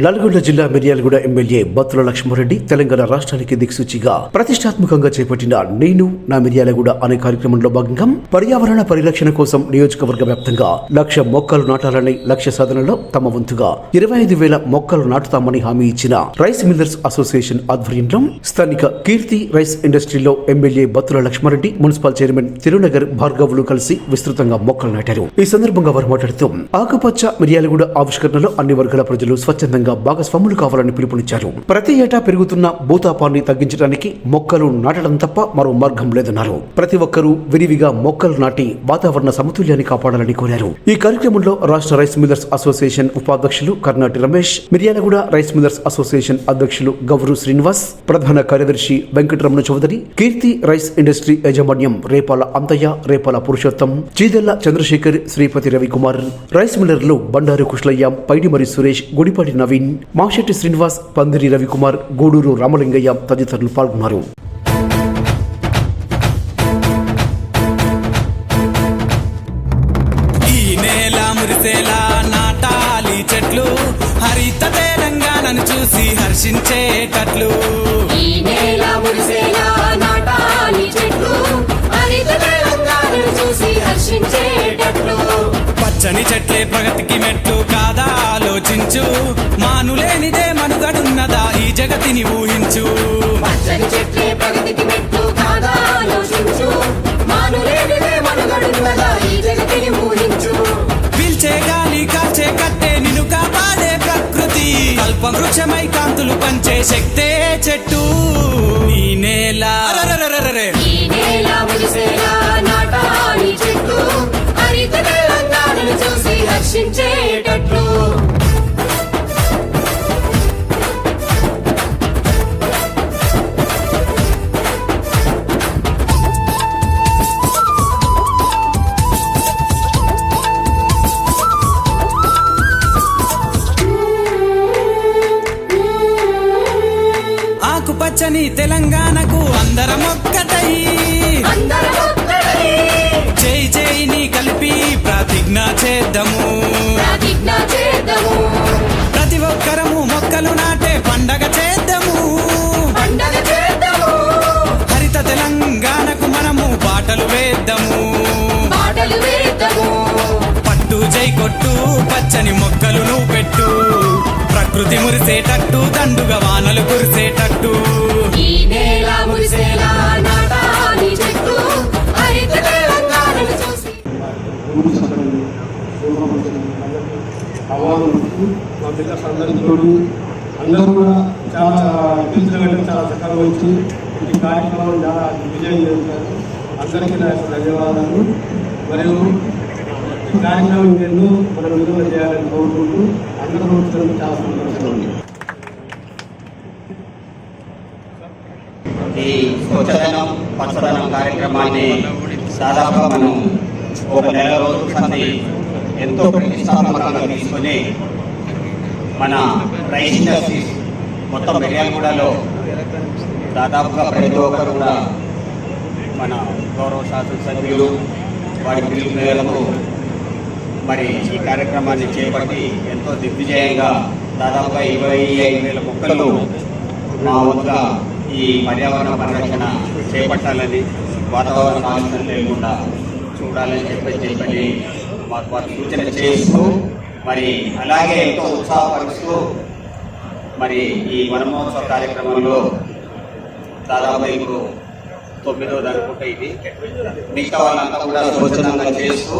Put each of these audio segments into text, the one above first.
నల్గొండ జిల్లా మిర్యాలగూడ ఎమ్మెల్యే బత్తుల లక్ష్మారెడ్డి తెలంగాణ రాష్ట్రానికి దిక్సూచిగా ప్రతిష్టాత్మకంగా చేపట్టిన నేను నా మిర్యాలగూడ అనే కార్యక్రమంలో భాగంగా పర్యావరణ పరిరక్షణ కోసం నియోజకవర్గ వ్యాప్తంగా లక్ష మొక్కలు నాటాలని లక్ష్య సాధనలో తమ వంతుగా ఇరవై ఐదు వేల మొక్కలు నాటుతామని హామీ ఇచ్చిన రైస్ మిల్లర్స్ అసోసియేషన్ ఆధ్వర్యంలో స్థానిక కీర్తి రైస్ ఇండస్ట్రీలో MLA Battula Lakshma Reddy municipal chairman Tirunagar భార్గవులు కలిసి విస్తృతంగా మొక్కలు నాటారు. ఈ సందర్భంగా వారు మాట్లాడుతూ ఆకుపచ్చ మిర్యాలగూడ ఆవిష్కరణలో అన్ని వర్గాల ప్రజలు స్వచ్ఛందంగా భాగస్వాములు కావాలని పిలుపునిచ్చారు. ప్రతి ఏటా పెరుగుతున్న భూతాపాన్ని తగ్గించడానికి మొక్కలు నాటడం తప్ప మరో మార్గం లేదన్నారు. ప్రతి ఒక్కరూ విరివిగా మొక్కలు నాటి వాతావరణ సమతుల్యాన్ని కాపాడాలని కోరారు. ఈ కార్యక్రమంలో రాష్ట్ర రైస్ మిల్లర్స్ అసోసియేషన్ ఉపాధ్యక్షులు Karnati Ramesh Miryalaguda rice millers association అధ్యక్షులు గౌరు శ్రీనివాస్ ప్రధాన కార్యదర్శి వెంకటరమణ చౌదరి కీర్తి రైస్ ఇండస్ట్రీ యాజమాన్యం రేపాల అంతయ్య రేపాల పురుషోత్తం చీదెల్ల చంద్రశేఖర్ శ్రీపతి రవికుమార్ రైస్ మిల్లర్లు బండారు కుష్లయ్య పైడిమరి సురేష్ గుడిపాటి నవీన్ మాషెట్టి శ్రీనివాస్ పందిరి రవికుమార్ గూడూరు రామలింగయ్య తదితరులు పాల్గొన్నారు. ఈ నేల మురిసేలా నాటాలి చెట్లు. హరిత తెలంగాణను చూసి హర్షించేటట్లు. ఈ నేల మురిసేలా నాటాలి చెట్లు. హరిత తెలంగాణను చూసి హర్షించేటట్లు. పచ్చని చెట్లే ప్రగతికి మెట్లు కాదా? ఆలోచించు. మానులేనిదే మనుగడున్నదా? ఈ జగతిని ఊహించు. పచ్చని చెట్లే ప్రగతికి మెట్టు కాదా? ఆలోచించు. మానులేనిదే మనుగడున్నదా? ఈ జగతిని ఊహించు. పీల్చే గాలి కాల్చే కట్టే నిన్ను కాపాడే ప్రకృతి. కల్ప వృక్షమై కాంతులు పంచే శక్తే చెట్టు. ఈ నేల. ఈ నేల నాటాలి తెలంగాణను చూసి హర్షించేటట్లు. ప్రకృతి మురిసేటట్టు దండుగా వానలు కురిసేటట్టు. ఈ నేల మురిసేలా నాటాలి చెట్టు హరిత తెలంగాణను చూసి. ఊరు సభ్యులు అవార్డు మా పిల్లల అందరితో అందరూ కూడా చాలా వెళ్ళి చాలా చక్కగా వచ్చి ఈ కార్యక్రమం చాలా విజయం చేశారు అందరికీ నా యొక్క ధన్యవాదాలు. మరియు ఈ కార్యక్రమం ఎన్నో మనం విలువ చేయాలని కోరుకుంటూ అందరూ చాలా సంతోషంగా ఉంది ఈ స్వచ్ఛదనం పచ్చదనం కార్యక్రమాన్ని దాదాపుగా మనం ఒక నెల రోజుల సంది ఎంతో ప్రతిష్టాత్మకంగా తీసుకుని మన రైస్ ఇండస్ట్రీస్ మొత్తం మిర్యాలగూడలో దాదాపుగా ప్రతి ఒక్కరు కూడా మన గౌరవ శాసనసభ్యులు వారి పిలుపు మేరకు మరి ఈ కార్యక్రమాన్ని చేపట్టి ఎంతో దిగ్విజయంగా దాదాపుగా ఇరవై ఐదు వేల మొక్కలు మా వద్ద ఈ పర్యావరణ పరిరక్షణ చేపట్టాలని వాతావరణ కాలుష్యం లేకుండా చూడాలని చెప్పి చెప్పని మాకు వారు సూచన చేస్తూ మరి అలాగే ఎంతో ఉత్సాహపరుస్తూ మరి ఈ వనమహోత్సవ కార్యక్రమంలో దాదాపు ఇప్పుడు తొమ్మిదో అనుకుంటే ఇది. మిగతా వాళ్ళంతా కూడా స్వచ్ఛందంగా చేస్తూ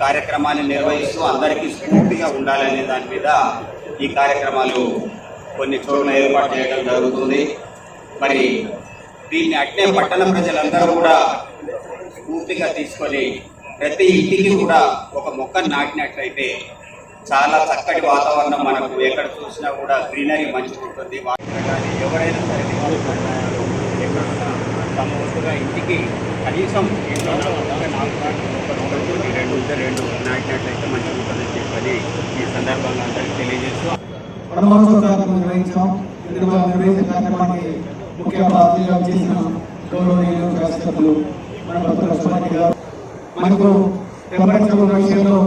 కార్యక్రమాన్ని నిర్వహిస్తూ అందరికీ స్ఫూర్తిగా ఉండాలనే దాని మీద ఈ కార్యక్రమాలు కొన్ని చోట్ల ఏర్పాటు చేయడం జరుగుతుంది. మరి దీన్ని అట్నే పట్టణ ప్రజలందరూ కూడా స్ఫూర్తిగా తీసుకొని ప్రతి ఇంటికి కూడా ఒక మొక్క నాటినట్లయితే చాలా చక్కటి వాతావరణం మనకు ఎక్కడ చూసినా కూడా గ్రీనరీ మంచిగా ఉంటుంది వాటిని కానీ ఎవరైనా సరే వంతుగా ఇంటికి కనీసం ఇంట్లో ఒక నాలుగు రెండు ఉంటే రెండు నాటినట్లయితే మంచిగా ఉంటుందని చెప్పని ఈ సందర్భంగా అందరికీ తెలియజేస్తూ ముఖ్య చేసిన గౌరవనీయులు మన భక్తుల లక్ష్మణ్ గారు మనకు విషయంలో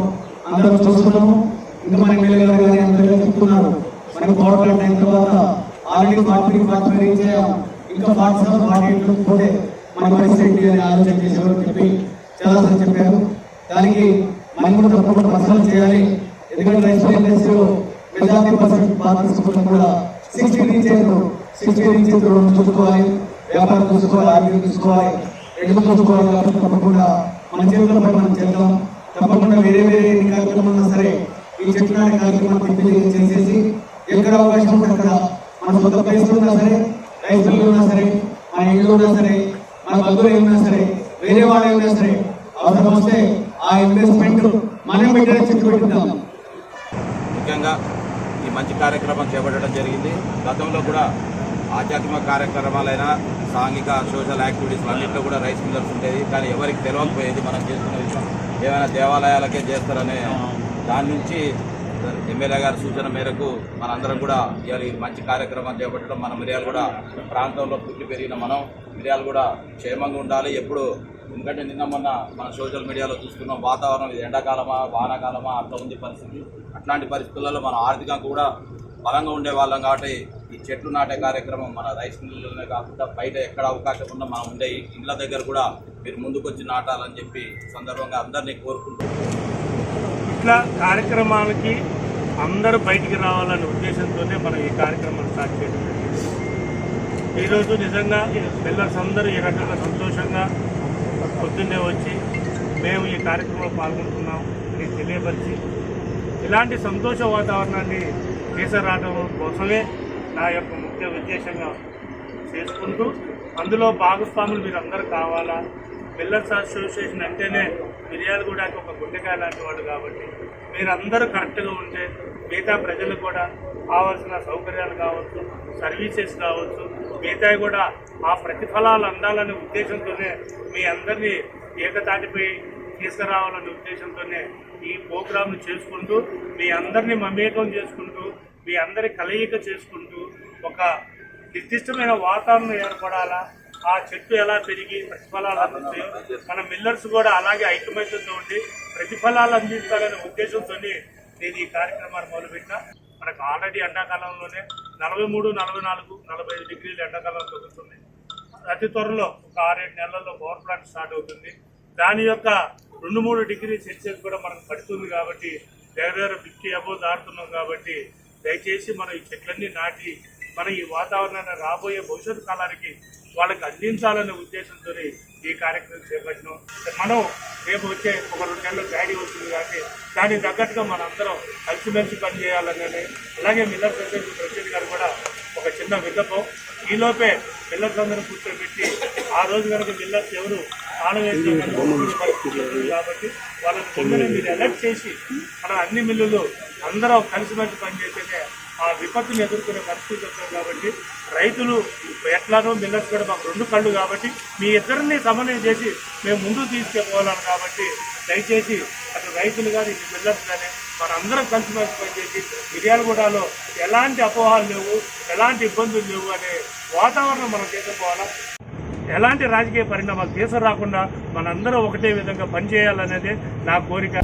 అందరం చూస్తున్నాము ఇంకా మన ఎమ్మెల్యే గారు కానీ అందరూ చెప్తున్నారు మనకు పవర్ ప్లాంట్ అయిన తర్వాత ఆల్రెడీ ఇంకా ఫార్టీ ఎయిట్ పోతే మన పరిస్థితి ఏంటి అని ఆలోచన చేసేవారు చెప్పి చాలా చెప్పారు. దానికి మనం కూడా తప్పకుండా మసాలా చేయాలి. ఎందుకంటే రైస్ ఇండస్ట్రీలో మెజారిటీ పర్సెంట్ పార్టీస్ కూడా సిక్స్టీ రీచ్ సిక్స్టీ రీచ్ చూసుకోవాలి. వ్యాపారం చూసుకోవాలి ఆరోగ్యం చూసుకోవాలి రెండు చూసుకోవాలి కాబట్టి తప్పకుండా మన జీవితంలో మనం చేద్దాం. తప్పకుండా వేరే వేరే ఎన్ని కార్యక్రమాలు సరే ఈ చెట్టు నాటే కార్యక్రమం దిగ్విజయం చేసేసి ఎక్కడ అవకాశం ఉంటే అక్కడ మన సొంత ప్లేస్ ఉన్నా సరే రైతులు ఉన్నా సరే మన ఇల్లు ఉన్నా సరే మన బంధువులు ఉన్నా సరే వేరే వాళ్ళు ఉన్నా సరే అవసరం వస్తే ఆ ఇన్వెస్ట్మెంట్ మనం పెట్టిన చెట్టు పెట్టుకుందాం. ముఖ్యంగా ఈ మంచి కార్యక్రమం చేపట్టడం జరిగింది. గతంలో కూడా ఆధ్యాత్మిక కార్యక్రమాలైనా సాంఘిక సోషల్ యాక్టివిటీస్ అన్నింటిలో కూడా రైస్ మిల్లర్స్ ఉండేది కానీ ఎవరికి తెలియకపోయేది మనం చేస్తున్న విషయం. ఏమైనా దేవాలయాలకే చేస్తారనే దాని నుంచి ఎమ్మెల్యే గారి సూచన మేరకు మనందరం కూడా ఇవాళ మంచి కార్యక్రమం చేపట్టడం మన మిరియాలు కూడా ప్రాంతంలో పుట్టి పెరిగిన మనం మిరియాలు కూడా క్షేమంగా ఉండాలి. ఎప్పుడు ఎందుకంటే నిన్న మొన్న మన సోషల్ మీడియాలో చూసుకున్నాం వాతావరణం ఇది ఎండాకాలమా వానాకాలమా అట్లా ఉంది పరిస్థితి. అట్లాంటి పరిస్థితులలో మనం ఆర్థికంగా కూడా బలంగా ఉండేవాళ్ళం కాబట్టి ఈ చెట్లు నాటే కార్యక్రమం మన రైస్ మిల్లులోనే కాకుండా బయట ఎక్కడ అవకాశం ఉన్నా మనం ఉండే ఇండ్ల దగ్గర కూడా మీరు ముందుకొచ్చి నాటాలని చెప్పి సందర్భంగా అందరినీ కోరుకుంటున్నాం. ఇట్లా కార్యక్రమాలకి అందరూ బయటికి రావాలనే ఉద్దేశంతోనే మనం ఈ కార్యక్రమాన్ని స్టార్ట్ చేయడం జరిగింది. ఈరోజు నిజంగా పిల్లర్స్ అందరూ ఈ రకంగా సంతోషంగా పొద్దున్నే వచ్చి మేము ఈ కార్యక్రమంలో పాల్గొంటున్నాం అని తెలియపరిచి ఇలాంటి సంతోష వాతావరణాన్ని తీసుకురావడం కోసమే నా యొక్క ముఖ్య ఉద్దేశంగా చేసుకుంటూ అందులో భాగస్వాములు మీరు అందరూ కావాలా? మిల్లర్స్ అసోసియేషన్ అంటేనే మిర్యాలగూడకి ఒక గుండెకాయ లాంటి వాడు కాబట్టి మీరందరూ కరెక్ట్గా ఉంటే మిగతా ప్రజలు కూడా కావాల్సిన సౌకర్యాలు కావచ్చు సర్వీసెస్ కావచ్చు మిగతా కూడా ఆ ప్రతిఫలాలు అందాలనే ఉద్దేశంతోనే మీ అందరినీ ఏకతాటిపై తీసుకురావాలనే ఉద్దేశంతోనే ఈ ప్రోగ్రాంను చేసుకుంటూ మీ అందరినీ మమేకం చేసుకుంటూ మీ అందరి కలయిక చేసుకుంటూ ఒక నిర్దిష్టమైన వాతావరణం ఏర్పడాలా? ఆ చెట్టు ఎలా పెరిగి ప్రతిఫలాలు అందుతాయో మన మిల్లర్స్ కూడా అలాగే ఐకమత్యంతో ఉండి ప్రతిఫలాలు అందించాలనే ఉద్దేశంతో నేను ఈ కార్యక్రమాన్ని మొదలుపెట్టిన. మనకు ఆల్రెడీ ఎండాకాలంలోనే నలభై మూడు నలభై నాలుగు నలభై ఐదు డిగ్రీలు ఎండాకాలం తగ్గుతుంది. అతి త్వరలో ఒక ఆరేడు నెలల్లో పవర్ ప్లాంట్ స్టార్ట్ అవుతుంది. దాని యొక్క రెండు మూడు డిగ్రీ సెల్సియస్ కూడా మనకు పడుతుంది కాబట్టి దగ్గర దగ్గర ఫిఫ్టీ అబోవ్ దాటుతున్నాం కాబట్టి దయచేసి మనం ఈ చెట్లన్నీ నాటి మన ఈ వాతావరణాన్ని రాబోయే భవిష్యత్తు కాలానికి వాళ్ళకి అందించాలనే ఉద్దేశంతో ఈ కార్యక్రమం చేపట్టినాం. మనం రేపు వచ్చే ఒక రెండు నెలలు గాడి వస్తుంది కాబట్టి దానికి తగ్గట్టుగా మనందరం కలిసిమెలిసి పనిచేయాలనే అలాగే మిల్లర్ సొసైటీ ప్రెసిడెంట్ గారు కూడా ఒక చిన్న విన్నపం. ఈలోపే మిల్లర్స్ అందరూ కూర్చోబెట్టి ఆ రోజు కనుక మిల్లర్స్ ఎవరు కాబట్టి వాళ్ళని తొందరగా మీరు అలర్ట్ చేసి మనం అన్ని మిల్లులు అందరం కలిసిమెలిసి పనిచేస్తేనే ఆ విపత్తులు ఎదుర్కొనే పరిస్థితి వస్తుంది కాబట్టి రైతులు ఎట్లానో మిల్లర్స్ కూడా మాకు రెండు కళ్ళు కాబట్టి మీ ఇద్దరిని సమన్వయం చేసి మేము ముందుకు తీసుకెళ్ళిపోవాలి కాబట్టి దయచేసి అటు రైతులు కానీ ఇటు మిల్లర్స్ కానీ మనందరం కలిసిమెలిసి పనిచేసి మిర్యాలగూడలో ఎలాంటి అపోహాలు లేవు ఎలాంటి ఇబ్బందులు లేవు అనే వాతావరణం మనం తీసుకుపోవాలా ఎలాంటి రాజకీయ పరిణామాలు తీసుకురాకుండా మనందరం ఒకటే విధంగా పనిచేయాలనేది నా కోరిక.